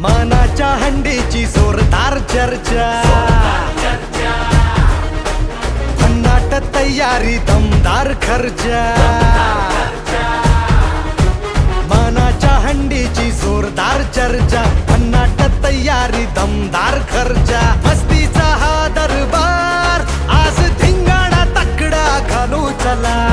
मानाच्या हंडीची जोरदार चर्चा. भन्नाट तयारी दमदार खर्चा. मानाच्या हंडीची जोरदार चर्चा. भन्नाट तयारी दमदार खर्चा. मस्तीचा हा दरबार आज धिंगाणा तकडा घालू चला.